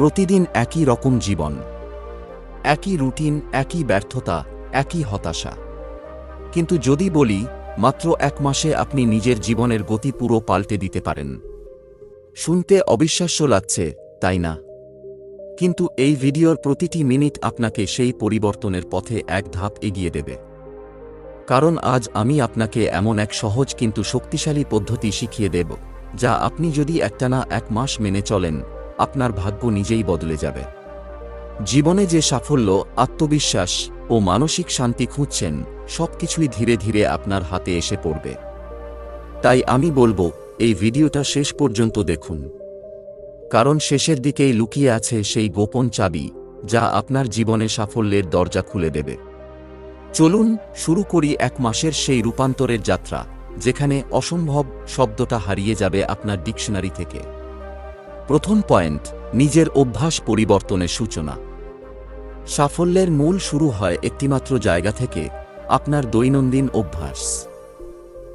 প্রতিদিন একই রকম জীবন, একই রুটিন, একই ব্যর্থতা, একই হতাশা। কিন্তু যদি বলি, মাত্র এক মাসে আপনি নিজের জীবনের গতি পুরো পাল্টে দিতে পারেন। শুনতে অবিশ্বাস্য লাগছে, তাই না? কিন্তু এই ভিডিওর প্রতিটি মিনিট আপনাকে সেই পরিবর্তনের পথে এক ধাপ এগিয়ে দেবে। কারণ আজ আমি আপনাকে এমন এক সহজ কিন্তু শক্তিশালী পদ্ধতি শিখিয়ে দেব, যা আপনি যদি একটানা এক মাস মেনে চলেন আপনার ভাগ্য নিজেই বদলে যাবে। জীবনে যে সাফল্য, আত্মবিশ্বাস ও মানসিক শান্তি খুঁজছেন, সবকিছুই ধীরে ধীরে আপনার হাতে এসে পড়বে। তাই আমি বলব, এই ভিডিওটা শেষ পর্যন্ত দেখুন। কারণ শেষের দিকেই লুকিয়ে আছে সেই গোপন চাবি, যা আপনার জীবনে সাফল্যের দরজা খুলে দেবে। চলুন, শুরু করি এক মাসের সেই রূপান্তরের যাত্রা, যেখানে অসম্ভব শব্দটা হারিয়ে যাবে আপনার ডিকশনারি থেকে। প্রথম পয়েন্ট, নিজের অভ্যাস পরিবর্তনের সূচনা। সাফল্যের মূল শুরু হয় একটিমাত্র জায়গা থেকে, আপনার দৈনন্দিন অভ্যাস।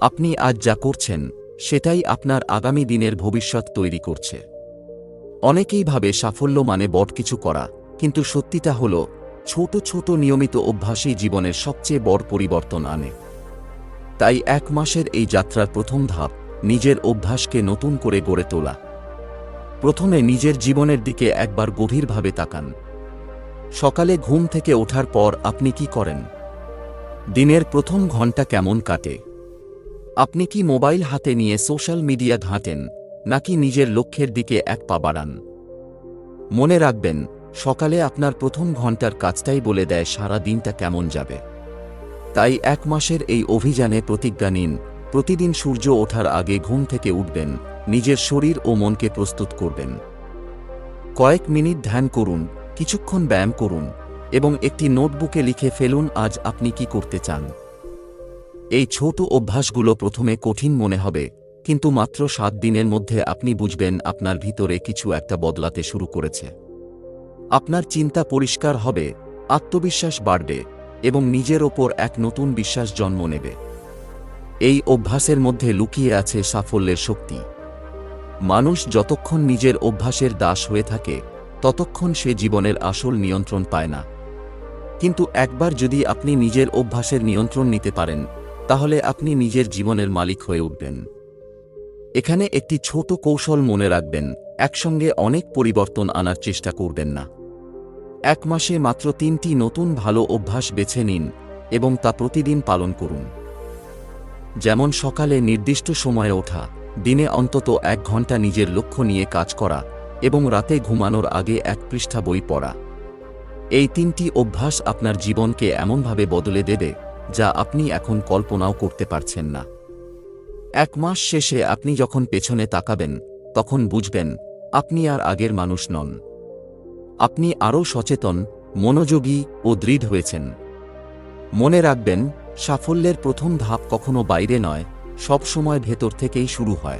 আপনি আজ যা করছেন, সেটাই আপনার আগামী দিনের ভবিষ্যৎ তৈরি করছে। অনেকেই ভাবে সাফল্য মানে বড় কিছু করা, কিন্তু সত্যিটা হল, ছোট ছোট নিয়মিত অভ্যাসই জীবনের সবচেয়ে বড় পরিবর্তন আনে। তাই এক মাসের এই যাত্রার প্রথম ধাপ, নিজের অভ্যাসকে নতুন করে গড়ে তোলা। প্রথমে নিজের জীবনের দিকে একবার গভীরভাবে তাকান। সকালে ঘুম থেকে ওঠার পর আপনি কি করেন? দিনের প্রথম ঘণ্টা কেমন কাটে? আপনি কি মোবাইল হাতে নিয়ে সোশ্যাল মিডিয়া ঘাঁটেন, নাকি নিজের লক্ষ্যের দিকে এক পা বাড়ান? মনে রাখবেন, সকালে আপনার প্রথম ঘণ্টার কাজটাই বলে দেয় সারা দিনটা কেমন যাবে। তাই এক মাসের এই অভিযানে প্রতিজ্ঞা নিন প্রতিদিন সূর্য ওঠার আগে ঘুম থেকে উঠবেন, নিজের শরীর ও মনকে প্রস্তুত করবেন। কয়েক মিনিট ধ্যান করুন, কিছুক্ষণ ব্যায়াম করুন এবং একটি নোটবুকে লিখে ফেলুন আজ আপনি কি করতে চান। এই ছোট অভ্যাসগুলো প্রথমে কঠিন মনে হবে, কিন্তু মাত্র সাত দিনের মধ্যে আপনি বুঝবেন আপনার ভিতরে কিছু একটা বদলাতে শুরু করেছে। আপনার চিন্তা পরিষ্কার হবে, আত্মবিশ্বাস বাড়বে এবং নিজের ওপর এক নতুন বিশ্বাস জন্ম নেবে। এই অভ্যাসের মধ্যে লুকিয়ে আছে সাফল্যের শক্তি। মানুষ যতক্ষণ নিজের অভ্যাসের দাস হয়ে থাকে, ততক্ষণ সে জীবনের আসল নিয়ন্ত্রণ পায় না। কিন্তু একবার যদি আপনি নিজের অভ্যাসের নিয়ন্ত্রণ নিতে পারেন, তাহলে আপনি নিজের জীবনের মালিক হয়ে উঠবেন। এখানে একটি ছোট কৌশল মনে রাখবেন, একসঙ্গে অনেক পরিবর্তন আনার চেষ্টা করবেন না। এক মাসে মাত্র তিনটি নতুন ভালো অভ্যাস বেছে নিন এবং তা প্রতিদিন পালন করুন। যেমন সকালে নির্দিষ্ট সময়ে ওঠা, দিনে অন্তত এক ঘণ্টা নিজের লক্ষ্য নিয়ে কাজ করা এবং রাতে ঘুমানোর আগে এক পৃষ্ঠা বই পড়া। এই তিনটি অভ্যাস আপনার জীবনকে এমনভাবে বদলে দেবে যা আপনি এখন কল্পনাও করতে পারছেন না। এক মাস শেষে আপনি যখন পেছনে তাকাবেন, তখন বুঝবেন, আপনি আর আগের মানুষ নন। আপনি আরও সচেতন, মনোযোগী ও দৃঢ় হয়েছেন। মনে রাখবেন সাফল্যের প্রথম ধাপ কখনো বাইরে নয়, সব সময় ভেতর থেকেই শুরু হয়।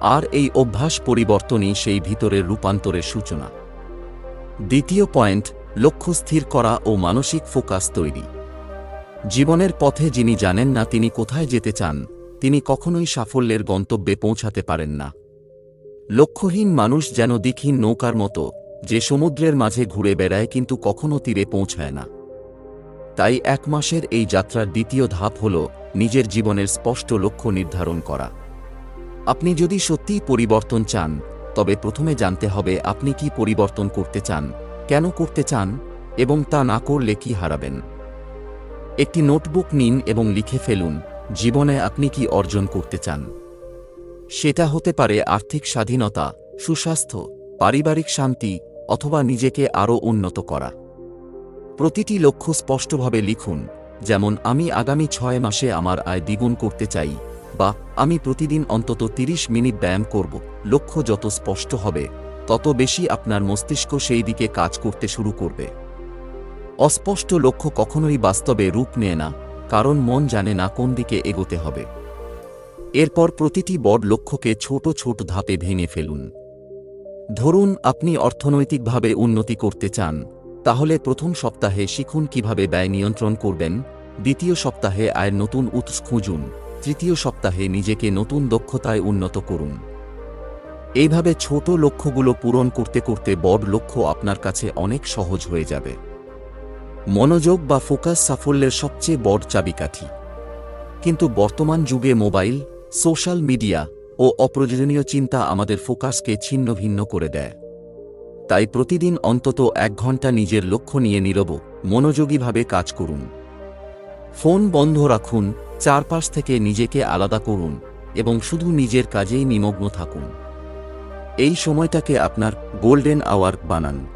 আর এই অভ্যাস পরিবর্তনই সেই ভিতরের রূপান্তরের সূচনা। দ্বিতীয় পয়েন্ট, লক্ষ্য স্থির করা ও মানসিক ফোকাস তৈরি। জীবনের পথে যিনি জানেন না তিনি কোথায় যেতে চান, তিনি কখনোই সাফল্যের গন্তব্যে পৌঁছাতে পারেন না। লক্ষ্যহীন মানুষ যেন দিকহীন নৌকার মতো, যে সমুদ্রের মাঝে ঘুরে বেড়ায় কিন্তু কখনো তীরে পৌঁছায় না। তাই এক মাসের এই যাত্রার দ্বিতীয় ধাপ হল নিজের জীবনের স্পষ্ট লক্ষ্য নির্ধারণ করা। আপনি যদি সত্যিই পরিবর্তন চান, তবে প্রথমে জানতে হবে আপনি কি পরিবর্তন করতে চান, কেন করতে চান, এবং তা না করলে কি হারাবেন। একটি নোটবুক নিন এবং লিখে ফেলুন, জীবনে আপনি কি অর্জন করতে চান। সেটা হতে পারে আর্থিক স্বাধীনতা, সুস্বাস্থ্য, পারিবারিক শান্তি, অথবা নিজেকে আরও উন্নত করা। প্রতিটি লক্ষ্য স্পষ্টভাবে লিখুন, যেমন, আমি আগামী ছয় মাসে আমার আয় দ্বিগুণ করতে চাই বা, আমি প্রতিদিন অন্তত ৩০ মিনিট ব্যায়াম করব, লক্ষ্য যত স্পষ্ট হবে, তত বেশি আপনার মস্তিষ্ক সেই দিকে কাজ করতে শুরু করবে। অস্পষ্ট লক্ষ্য কখনোই বাস্তবে রূপ নেয় না, কারণ মন জানে না কোন দিকে এগোতে হবে। এরপর প্রতিটি বড় লক্ষ্যকে ছোট ছোট ধাপে ভেঙে ফেলুন। ধরুন, আপনি অর্থনৈতিকভাবে উন্নতি করতে চান তাহলে প্রথম সপ্তাহে শিখুন কীভাবে ব্যয় নিয়ন্ত্রণ করবেন, দ্বিতীয় সপ্তাহে আয়ের নতুন উৎস খুঁজুন, তৃতীয় সপ্তাহে নিজেকে নতুন দক্ষতায় উন্নত করুন। এইভাবে ছোট লক্ষ্যগুলো পূরণ করতে করতে বড় লক্ষ্য আপনার কাছে অনেক সহজ হয়ে যাবে। মনোযোগ বা ফোকাস সাফল্যের সবচেয়ে বড় চাবিকাঠি। কিন্তু বর্তমান যুগে মোবাইল, সোশ্যাল মিডিয়া ও অপ্রয়োজনীয় চিন্তা আমাদের ফোকাসকে ছিন্ন ভিন্ন করে দেয়। তাই প্রতিদিন অন্তত এক ঘণ্টা নিজের লক্ষ্য নিয়ে নীরব, মনোযোগীভাবে কাজ করুন। ফোন বন্ধ রাখুন, চারপাশ থেকে নিজেকে আলাদা করুন এবং শুধু নিজের কাজেই নিমগ্ন থাকুন। এই সময়টাকে আপনার গোল্ডেন আওয়ার বানান।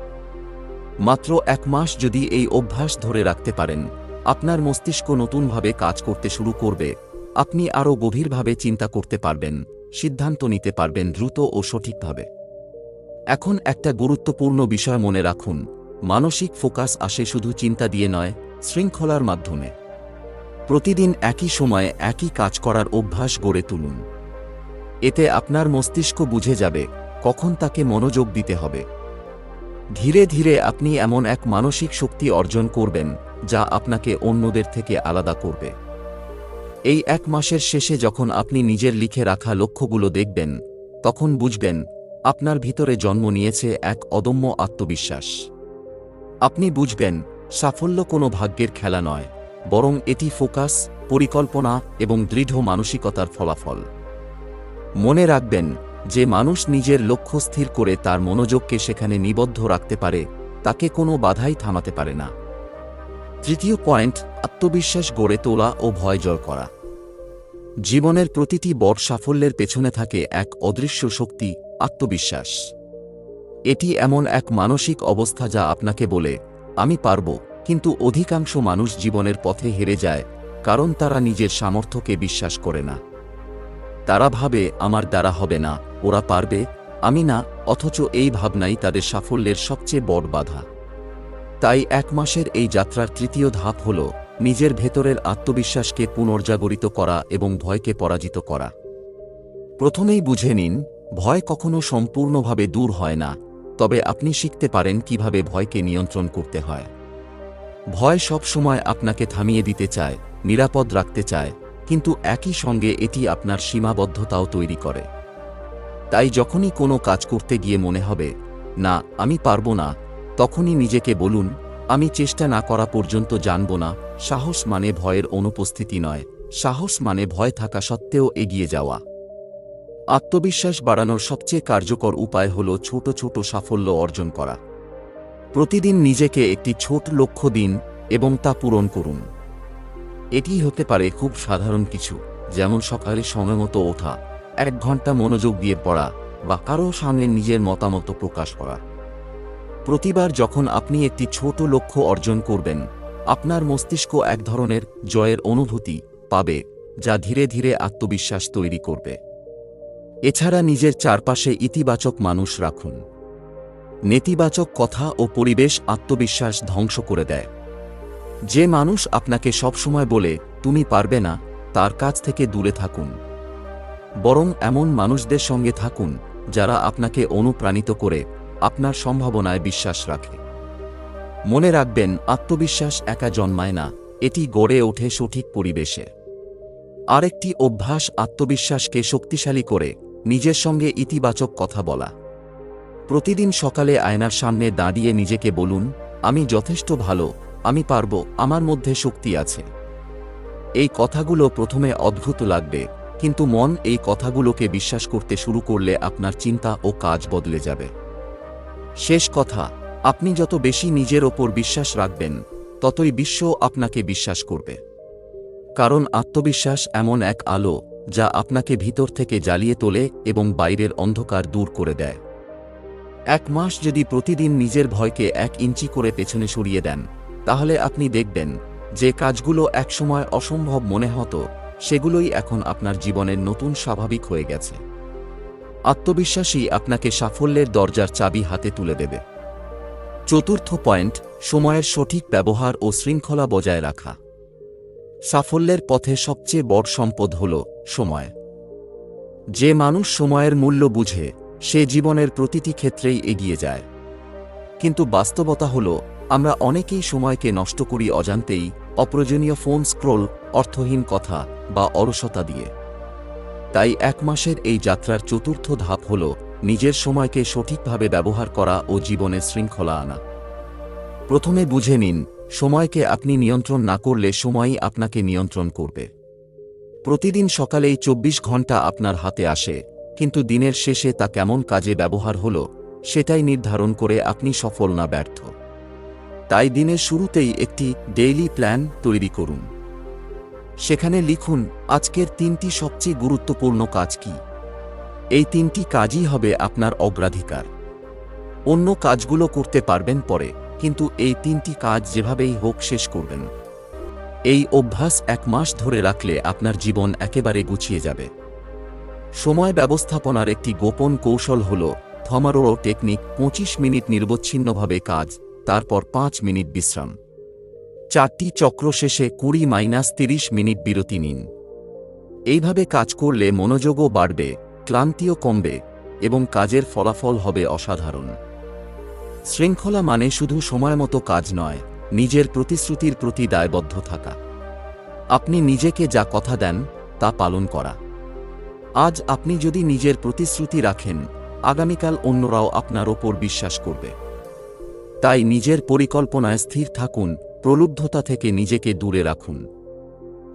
মাত্র এক মাস যদি এই অভ্যাস ধরে রাখতে পারেন, আপনার মস্তিষ্ক নতুনভাবে কাজ করতে শুরু করবে। আপনি আরও গভীরভাবে চিন্তা করতে পারবেন, সিদ্ধান্ত নিতে পারবেন দ্রুত ও সঠিকভাবে। এখন একটা গুরুত্বপূর্ণ বিষয় মনে রাখুন, মানসিক ফোকাস আসে শুধু চিন্তা দিয়ে নয়, শৃঙ্খলার মাধ্যমে। প্রতিদিন একই সময়ে একই কাজ করার অভ্যাস গড়ে তুলুন। এতে আপনার মস্তিষ্ক বুঝে যাবে, কখন তাকে মনোযোগ দিতে হবে। ধীরে ধীরে আপনি এমন এক মানসিক শক্তি অর্জন করবেন, যা আপনাকে অন্যদের থেকে আলাদা করবে। এই এক মাসের শেষে যখন আপনি নিজের লিখে রাখা লক্ষ্যগুলো দেখবেন, তখন বুঝবেন আপনার ভিতরে জন্ম নিয়েছে এক অদম্য আত্মবিশ্বাস। আপনি বুঝবেন, সাফল্য কোনো ভাগ্যের খেলা নয়, বরং এটি ফোকাস, পরিকল্পনা এবং দৃঢ় মানসিকতার ফলাফল। মনে রাখবেন, যে মানুষ নিজের লক্ষ্য স্থির করে তার মনোযোগকে সেখানে নিবদ্ধ রাখতে পারে, তাকে কোনো বাধাই থামাতে পারে না। তৃতীয় পয়েন্ট, আত্মবিশ্বাস গড়ে তোলা ও ভয় জয় করা। জীবনের প্রতিটি বড় সাফল্যের পেছনে থাকে এক অদৃশ্য শক্তি আত্মবিশ্বাস। এটি এমন এক মানসিক অবস্থা যা আপনাকে বলে, আমি পারব। কিন্তু অধিকাংশ মানুষ জীবনের পথে হেরে যায়, কারণ তারা নিজের সামর্থ্যকে বিশ্বাস করে না। তারা ভাবে, আমার দ্বারা হবে না, ওরা পারবে। আমি না, অথচ এই ভাবনাই তাদের সাফল্যের সবচেয়ে বড় বাধা। তাই এক মাসের এই যাত্রার তৃতীয় ধাপ হল, নিজের ভেতরের আত্মবিশ্বাসকে পুনর্জাগরিত করা এবং ভয়কে পরাজিত করা। প্রথমেই বুঝে নিন ভয় কখনো সম্পূর্ণভাবে দূর হয় না, তবে আপনি শিখতে পারেন কীভাবে ভয়কে নিয়ন্ত্রণ করতে হয়। ভয় সব সময় আপনাকে থামিয়ে দিতে চায়, নিরাপদ রাখতে চায়, কিন্তু একই সঙ্গে এটি আপনার সীমাবদ্ধতাও তৈরি করে। তাই যখনই কোনো কাজ করতে গিয়ে মনে হবে, না, আমি পারব না, তখনই নিজেকে বলুন, আমি চেষ্টা না করা পর্যন্ত জানব না, সাহস মানে ভয়ের অনুপস্থিতি নয়, সাহস মানে ভয় থাকা সত্ত্বেও এগিয়ে যাওয়া। আত্মবিশ্বাস বাড়ানোর সবচেয়ে কার্যকর উপায় হল ছোট ছোট সাফল্য অর্জন করা। প্রতিদিন নিজেকে একটি ছোট লক্ষ্য দিন এবং তা পূরণ করুন। এটি হতে পারে খুব সাধারণ কিছু, যেমন সকালে সময়মতো ওঠা, এক ঘণ্টা মনোযোগ দিয়ে পড়া বা কারও সামনে নিজের মতামত প্রকাশ করা। প্রতিবার যখন আপনি একটি ছোট লক্ষ্য অর্জন করবেন, আপনার মস্তিষ্ক এক ধরনের জয়ের অনুভূতি পাবে, যা ধীরে ধীরে আত্মবিশ্বাস তৈরি করবে। এছাড়া নিজের চারপাশে ইতিবাচক মানুষ রাখুন। নেতিবাচক কথা ও পরিবেশ আত্মবিশ্বাস ধ্বংস করে দেয়। যে মানুষ আপনাকে সবসময় বলে, তুমি পারবে না, তার কাছ থেকে দূরে থাকুন। বরং এমন মানুষদের সঙ্গে থাকুন, যারা আপনাকে অনুপ্রাণিত করে আপনার সম্ভাবনায় বিশ্বাস রাখে। মনে রাখবেন, আত্মবিশ্বাস একা জন্মায় না, এটি গড়ে ওঠে সঠিক পরিবেশে। আরেকটি অভ্যাস আত্মবিশ্বাসকে শক্তিশালী করে নিজের সঙ্গে ইতিবাচক কথা বলা। প্রতিদিন সকালে আয়নার সামনে দাঁড়িয়ে নিজেকে বলুন, আমি যথেষ্ট ভালো, আমি পারব, আমার মধ্যে শক্তি আছে। এই কথাগুলো প্রথমে অদ্ভুত লাগবে, কিন্তু মন এই কথাগুলোকে বিশ্বাস করতে শুরু করলে আপনার চিন্তা ও কাজ বদলে যাবে। শেষ কথা, আপনি যত বেশি নিজের ওপর বিশ্বাস রাখবেন, ততই বিশ্ব আপনাকে বিশ্বাস করবে। কারণ আত্মবিশ্বাস এমন এক আলো যা আপনাকে ভিতর থেকে জ্বালিয়ে তোলে এবং বাইরের অন্ধকার দূর করে দেয়। এক মাস যদি প্রতিদিন নিজের ভয়কে এক ইঞ্চি করে পেছনে সরিয়ে দেন, তাহলে আপনি দেখবেন যে কাজগুলো একসময় অসম্ভব মনে হতো সেগুলোই এখন আপনার জীবনের নতুন স্বাভাবিক হয়ে গেছে। আত্মবিশ্বাসী আপনাকে সাফল্যের দরজার চাবি হাতে তুলে দেবে। চতুর্থ পয়েন্ট, সময়ের সঠিক ব্যবহার ও শৃঙ্খলা বজায় রাখা। সাফল্যের পথে সবচেয়ে বড় সম্পদ হল সময়। যে মানুষ সময়ের মূল্য বুঝে, সে জীবনের প্রতিটি ক্ষেত্রেই এগিয়ে যায়। কিন্তু বাস্তবতা হল, আমরা অনেকেই সময়কে নষ্ট করি অজান্তেই, অপ্রয়োজনীয় ফোন স্ক্রোল, অর্থহীন কথা বা অলসতা দিয়ে। তাই এক মাসের এই যাত্রার চতুর্থ ধাপ হল, নিজের সময়কে সঠিকভাবে ব্যবহার করা ও জীবনে শৃঙ্খলা আনা। প্রথমে বুঝে নিন, সময়কে আপনি নিয়ন্ত্রণ না করলে সময়ই আপনাকে নিয়ন্ত্রণ করবে। প্রতিদিন সকালেই চব্বিশ ঘণ্টা আপনার হাতে আসে, কিন্তু দিনের শেষে তা কেমন কাজে ব্যবহার হল, সেটাই নির্ধারণ করে আপনি সফল না ব্যর্থ। তাই দিনের শুরুতেই একটি ডেইলি প্ল্যান তৈরি করুন। সেখানে লিখুন, আজকের তিনটি সবচেয়ে গুরুত্বপূর্ণ কাজ কি? এই তিনটি কাজই হবে আপনার অগ্রাধিকার। অন্য কাজগুলো করতে পারবেন পরে, কিন্তু এই তিনটি কাজ যেভাবেই হোক শেষ করবেন। এই অভ্যাস এক মাস ধরে রাখলে আপনার জীবন একেবারে গুছিয়ে যাবে। সময় ব্যবস্থাপনার একটি গোপন কৌশল হল থমারো টেকনিক পঁচিশ মিনিট নির্বচ্ছিন্নভাবে কাজ, তারপর পাঁচ মিনিট বিশ্রাম। চারটি চক্র শেষে কুড়ি মাইনাস তিরিশ মিনিট বিরতি নিন। এইভাবে কাজ করলে মনোযোগও বাড়বে, ক্লান্তিও কমবে এবং কাজের ফলাফল হবে অসাধারণ। শৃঙ্খলা মানে শুধু সময়মতো কাজ নয় নিজের প্রতিশ্রুতির প্রতি দায়বদ্ধ থাকা। আপনি নিজেকে যা কথা দেন, তা পালন করা। আজ আপনি যদি নিজের প্রতিশ্রুতি রাখেন, আগামীকাল অন্যরাও আপনার ওপর বিশ্বাস করবে। তাই নিজের পরিকল্পনায় স্থির থাকুন, প্রলুব্ধতা থেকে নিজেকে দূরে রাখুন।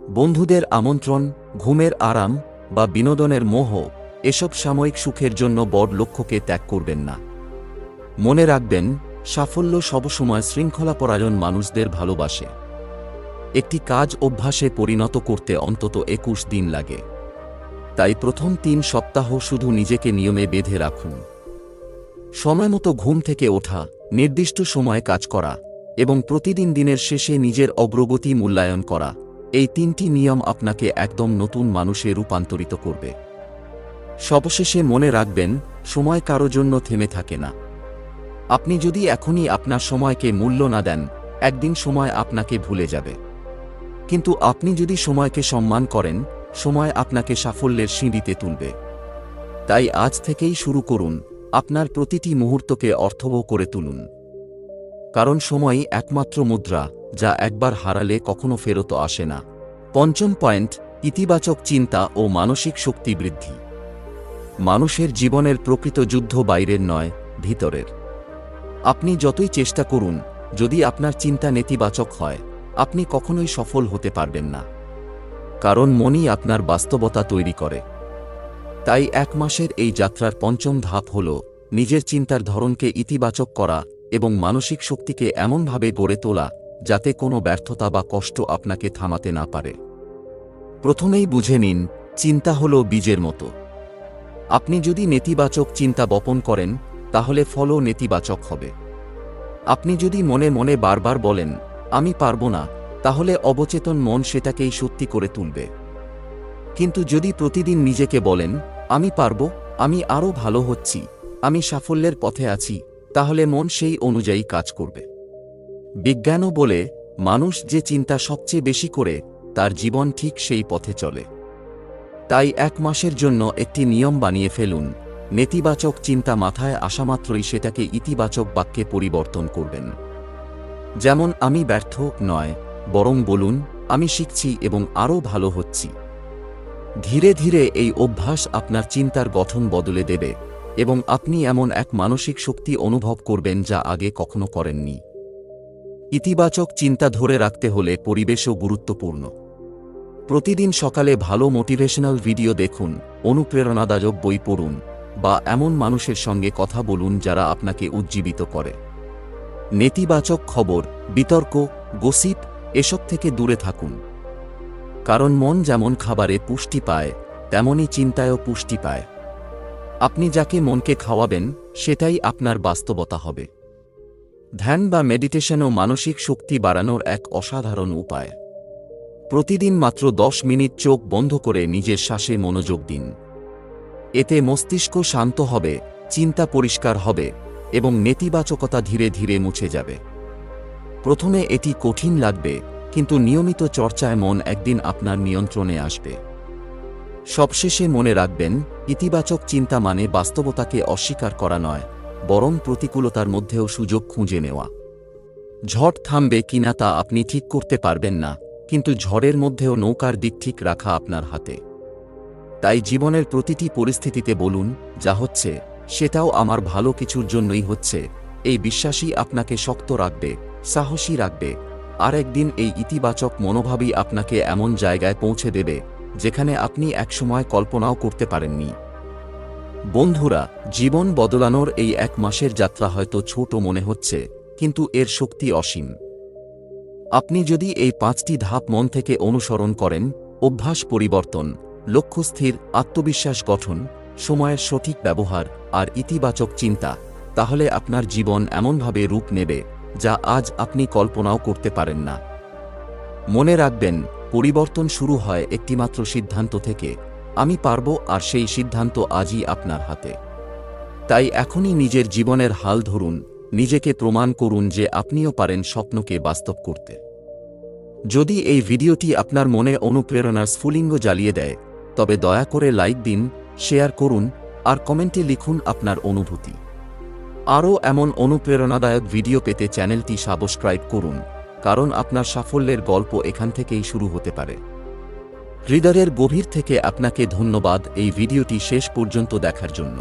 বন্ধুদের আমন্ত্রণ, ঘুমের আরাম বা বিনোদনের মোহ, এসব সাময়িক সুখের জন্য বড় লক্ষ্যকে ত্যাগ করবেন না। মনে রাখবেন সাফল্য সবসময় শৃঙ্খলাপরায়ণ মানুষদের ভালোবাসে। একটি কাজ অভ্যাসে পরিণত করতে অন্তত একুশ দিন লাগে। তাই প্রথম তিন সপ্তাহ শুধু নিজেকে নিয়মে বেঁধে রাখুন। সময়মতো ঘুম থেকে ওঠা, নির্দিষ্ট সময়ে কাজ করা এবং প্রতিদিন দিনের শেষে নিজের অগ্রগতি মূল্যায়ন করা, এই তিনটি নিয়ম আপনাকে একদম নতুন মানুষে রূপান্তরিত করবে। সবশেষে মনে রাখবেন, সময় কারও জন্য থেমে থাকে না। আপনি যদি এখনই আপনার সময়কে মূল্য না দেন, একদিন সময় আপনাকে ভুলে যাবে। কিন্তু আপনি যদি সময়কে সম্মান করেন, সময় আপনাকে সাফল্যের সিঁড়িতে তুলবে। তাই আজ থেকেই শুরু করুন, আপনার প্রতিটি মুহূর্তকে অর্থবহ করে তুলুন। কারণ সময়ই একমাত্র মুদ্রা, যা একবার হারালে কখনো ফেরত আসে না। পঞ্চম পয়েন্ট, ইতিবাচক চিন্তা ও মানসিক শক্তি বৃদ্ধি। মানুষের জীবনের প্রকৃত যুদ্ধ বাইরের নয়, ভিতরের। আপনি যতই চেষ্টা করুন, যদি আপনার চিন্তা নেতিবাচক হয়, আপনি কখনোই সফল হতে পারবেন না। কারণ মনই আপনার বাস্তবতা তৈরি করে। তাই এক মাসের এই যাত্রার পঞ্চম ধাপ হল নিজের চিন্তার ধরনকে ইতিবাচক করা এবং মানসিক শক্তিকে এমনভাবে গড়ে তোলা যাতে কোনো ব্যর্থতা বা কষ্ট আপনাকে থামাতে না পারে। প্রথমেই বুঝে নিন, চিন্তা হল বীজের মতো। আপনি যদি নেতিবাচক চিন্তা বপন করেন তাহলে ফলও নেতিবাচক হবে। আপনি যদি মনে মনে বারবার বলেন, আমি পারব না, তাহলে অবচেতন মন সেটাকেই সত্যি করে তুলবে। কিন্তু যদি প্রতিদিন নিজেকে বলেন, আমি পারব, আমি আরও ভালো হচ্ছি, আমি সাফল্যের পথে আছি, তাহলে মন সেই অনুযায়ী কাজ করবে। বিজ্ঞানও বলে, মানুষ যে চিন্তা সবচেয়ে বেশি করে, তার জীবন ঠিক সেই পথে চলে। তাই এক মাসের জন্য একটি নিয়ম বানিয়ে ফেলুন নেতিবাচক চিন্তা মাথায় আসামাত্রই সেটাকে ইতিবাচক বাক্যে পরিবর্তন করবেন। যেমন, আমি ব্যর্থ নয়, বরং বলুন, আমি শিখছি এবং আরও ভালো হচ্ছি। ধীরে ধীরে এই অভ্যাস আপনার চিন্তার গঠন বদলে দেবে এবং আপনি এমন এক মানসিক শক্তি অনুভব করবেন যা আগে কখনো করেননি। ইতিবাচক চিন্তা ধরে রাখতে হলে পরিবেশও গুরুত্বপূর্ণ। প্রতিদিন সকালে ভালো মোটিভেশনাল ভিডিও দেখুন, অনুপ্রেরণাদায়ক বই পড়ুন বা এমন মানুষের সঙ্গে কথা বলুন যারা আপনাকে উজ্জীবিত করে। নেতিবাচক খবর, বিতর্ক, গোসিপ এসব থেকে দূরে থাকুন। কারণ মন যেমন খাবারে পুষ্টি পায়, তেমনই চিন্তায়ও পুষ্টি পায়। আপনি যাকে মনকে খাওয়াবেন, সেটাই আপনার বাস্তবতা হবে। ধ্যান বা মেডিটেশনও মানসিক শক্তি বাড়ানোর এক অসাধারণ উপায়। প্রতিদিন মাত্র দশ মিনিট চোখ বন্ধ করে নিজের শ্বাসে মনোযোগ দিন। এতে মস্তিষ্ক শান্ত হবে, চিন্তা পরিষ্কার হবে এবং নেতিবাচকতা ধীরে ধীরে মুছে যাবে। প্রথমে এটি কঠিন লাগবে, কিন্তু নিয়মিত চর্চায় মন একদিন আপনার নিয়ন্ত্রণে আসবে। সবশেষে মনে রাখবেন, ইতিবাচক চিন্তা মানে বাস্তবতাকে অস্বীকার করা নয়, বরং প্রতিকূলতার মধ্যেও সুযোগ খুঁজে নেওয়া। ঝড় থামবে কিনা তা আপনি ঠিক করতে পারবেন না, কিন্তু ঝড়ের মধ্যেও নৌকার দিক ঠিক রাখা আপনার হাতে। তাই জীবনের প্রতিটি পরিস্থিতিতে বলুন, যা হচ্ছে, সেটাও আমার ভালো কিছুর জন্যই হচ্ছে। এই বিশ্বাসই আপনাকে শক্ত রাখবে, সাহসী রাখবে। আর একদিন এই ইতিবাচক মনোভাবই আপনাকে এমন জায়গায় পৌঁছে দেবে, যেখানে আপনি একসময় কল্পনাও করতে পারেননি। বন্ধুরা, জীবন বদলানোর এই এক মাসের যাত্রা হয়তো ছোট মনে হচ্ছে, কিন্তু এর শক্তি অসীম। আপনি যদি এই পাঁচটি ধাপ মন থেকে অনুসরণ করেন, অভ্যাস পরিবর্তন লক্ষ্যস্থির, আত্মবিশ্বাস গঠন, সময়ের সঠিক ব্যবহার আর ইতিবাচক চিন্তা, তাহলে আপনার জীবন এমনভাবে রূপ নেবে, যা আজ আপনি কল্পনাও করতে পারেন না। মনে রাখবেন, পরিবর্তন শুরু হয় একটিমাত্র সিদ্ধান্ত থেকে, আমি পারব আর সেই সিদ্ধান্ত আজই আপনার হাতে। তাই এখনই নিজের জীবনের হাল ধরুন, নিজেকে প্রমাণ করুন যে আপনিও পারেন স্বপ্নকে বাস্তব করতে। যদি এই ভিডিওটি আপনার মনে অনুপ্রেরণার স্ফুলিঙ্গ জ্বালিয়ে দেয় তবে দয়া করে লাইক দিন, শেয়ার করুন, আর কমেন্টে লিখুন আপনার অনুভূতি। আরও এমন অনুপ্রেরণাদায়ক ভিডিও পেতে চ্যানেলটি সাবস্ক্রাইব করুন, কারণ আপনার সাফল্যের গল্প এখান থেকেই শুরু হতে পারে। হৃদয়ের গভীর থেকে আপনাকে ধন্যবাদ এই ভিডিওটি শেষ পর্যন্ত দেখার জন্য।